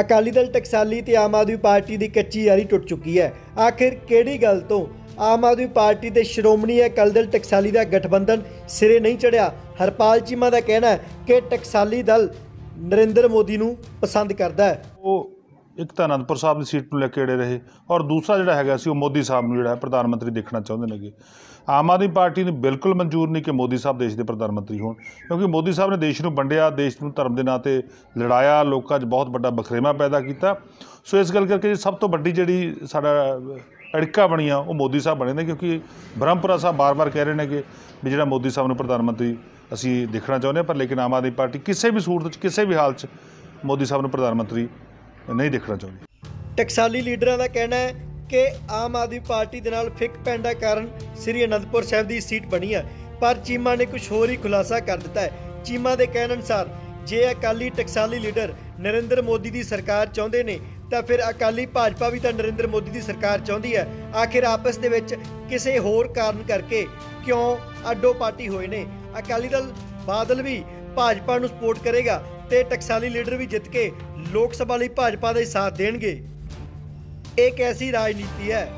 ਅਕਾਲੀ ਦਲ ਟਕਸਾਲੀ ਤੇ ਆਮ ਆਦਮੀ ਪਾਰਟੀ ਦੀ ਕੱਚੀ ਯਾਰੀ ਟੁੱਟ ਚੁੱਕੀ ਹੈ। ਆਖਿਰ ਕਿਹੜੀ ਗੱਲ ਤੋਂ ਆਮ ਆਦਮੀ ਪਾਰਟੀ ਤੇ ਸ਼੍ਰੋਮਣੀ ਅਕਾਲੀ ਦਲ ਟਕਸਾਲੀ ਦਾ ਗਠਬੰਧਨ ਸਿਰੇ ਨਹੀਂ ਚੜਿਆ? ਹਰਪਾਲ ਚੀਮਾ ਦਾ ਕਹਿਣਾ ਹੈ ਕਿ ਟਕਸਾਲੀ ਦਲ ਨਰਿੰਦਰ ਮੋਦੀ ਨੂੰ ਪਸੰਦ ਕਰਦਾ ਹੈ। ਉਹ ਇੱਕ ਤਾਂ ਅਨੰਦਪੁਰ ਸਾਹਿਬ ਦੀ ਸੀਟ ਨੂੰ ਲੈ ਕੇ ਅੜੇ ਰਹੇ ਔਰ ਦੂਸਰਾ ਜਿਹੜਾ ਹੈਗਾ ਸੀ ਉਹ ਮੋਦੀ ਸਾਹਿਬ ਨੂੰ ਜਿਹੜਾ ਪ੍ਰਧਾਨ ਮੰਤਰੀ ਦੇਖਣਾ ਚਾਹੁੰਦੇ ਨੇਗੇ। ਆਮ ਆਦਮੀ ਪਾਰਟੀ ਨੂੰ ਬਿਲਕੁਲ ਮਨਜ਼ੂਰ ਨਹੀਂ ਕਿ ਮੋਦੀ ਸਾਹਿਬ ਦੇਸ਼ ਦੇ ਪ੍ਰਧਾਨ ਮੰਤਰੀ ਹੋਣ, ਕਿਉਂਕਿ ਮੋਦੀ ਸਾਹਿਬ ਨੇ ਦੇਸ਼ ਨੂੰ ਵੰਡਿਆ, ਦੇਸ਼ ਨੂੰ ਧਰਮ ਦੇ ਨਾਂ ਤੇ ਲੜਾਇਆ, ਲੋਕਾਂ 'ਚ ਬਹੁਤ ਵੱਡਾ ਬਖਰੇਵਾ ਪੈਦਾ ਕੀਤਾ। ਸੋ ਇਸ ਗੱਲ ਕਰਕੇ ਸਭ ਤੋਂ ਵੱਡੀ ਜਿਹੜੀ ਸਾਡਾ ਅੜਿੱਕਾ ਬਣੀਆਂ, ਉਹ ਮੋਦੀ ਸਾਹਿਬ ਬਣੇ ਨੇ, ਕਿਉਂਕਿ ਬ੍ਰਹਮਪੁਰਾ ਸਾਹਿਬ ਬਾਰ-ਬਾਰ ਕਹਿ ਰਹੇ ਨੇ ਕਿ ਵੀ ਜਿਹੜਾ ਮੋਦੀ ਸਾਹਿਬ ਨੂੰ ਪ੍ਰਧਾਨ ਮੰਤਰੀ ਅਸੀਂ ਦੇਖਣਾ ਚਾਹੁੰਦੇ ਹਾਂ, ਪਰ ਲੇਕਿਨ ਆਮ ਆਦਮੀ ਪਾਰਟੀ ਕਿਸੇ ਵੀ ਸੂਰਤ 'ਚ, ਕਿਸੇ ਵੀ ਹਾਲ 'ਚ ਮੋਦੀ ਸਾਹਿਬ ਨੂੰ ਪ੍ਰਧਾਨ ਮੰਤਰੀ ਨਹੀਂ ਦੇਖਣਾ ਚਾਹੁੰਦੀ। ਟਕਸਾਲੀ ਲੀਡਰਾਂ ਦਾ ਕਹਿਣਾ ਹੈ ਕਿ ਆਮ ਆਦਮੀ ਪਾਰਟੀ ਦੇ ਨਾਲ ਫਿੱਕ ਪੈਣ ਕਾਰਨ ਸ੍ਰੀ ਅਨੰਦਪੁਰ ਸਾਹਿਬ ਦੀ ਸੀਟ ਬਣੀ ਹੈ, ਪਰ ਚੀਮਾ ਨੇ ਕੁਝ ਹੋਰ ਹੀ ਖੁਲਾਸਾ ਕਰ ਦਿੱਤਾ ਹੈ। ਚੀਮਾ ਦੇ ਕਹਿਣ ਅਨੁਸਾਰ, ਜੇ ਅਕਾਲੀ ਟਕਸਾਲੀ ਲੀਡਰ ਨਰਿੰਦਰ ਮੋਦੀ ਦੀ ਸਰਕਾਰ ਚਾਹੁੰਦੇ ਨੇ, ਤਾਂ ਫਿਰ ਅਕਾਲੀ ਭਾਜਪਾ ਵੀ ਤਾਂ ਨਰਿੰਦਰ ਮੋਦੀ ਦੀ ਸਰਕਾਰ ਚਾਹੁੰਦੀ ਹੈ। ਆਖਿਰ ਆਪਸ ਦੇ ਵਿੱਚ ਕਿਸੇ ਹੋਰ ਕਾਰਨ ਕਰਕੇ ਕਿਉਂ ਅੱਡੋ ਪਾਰਟੀ ਹੋਏ ਨੇ? ਅਕਾਲੀ ਦਲ ਬਾਦਲ ਵੀ ਭਾਜਪਾ ਨੂੰ ਸਪੋਰਟ ਕਰੇਗਾ। ਤੇ ਟਕਸਾਲੀ ਲੀਡਰ ਵੀ ਜਿੱਤ ਕੇ ਲੋਕ ਸਭਾ ਲਈ ਭਾਜਪਾ ਦਾ ਹੀ ਸਾਥ ਦੇਣਗੇ। ਇੱਕ ਐਸੀ ਰਾਜਨੀਤੀ ਹੈ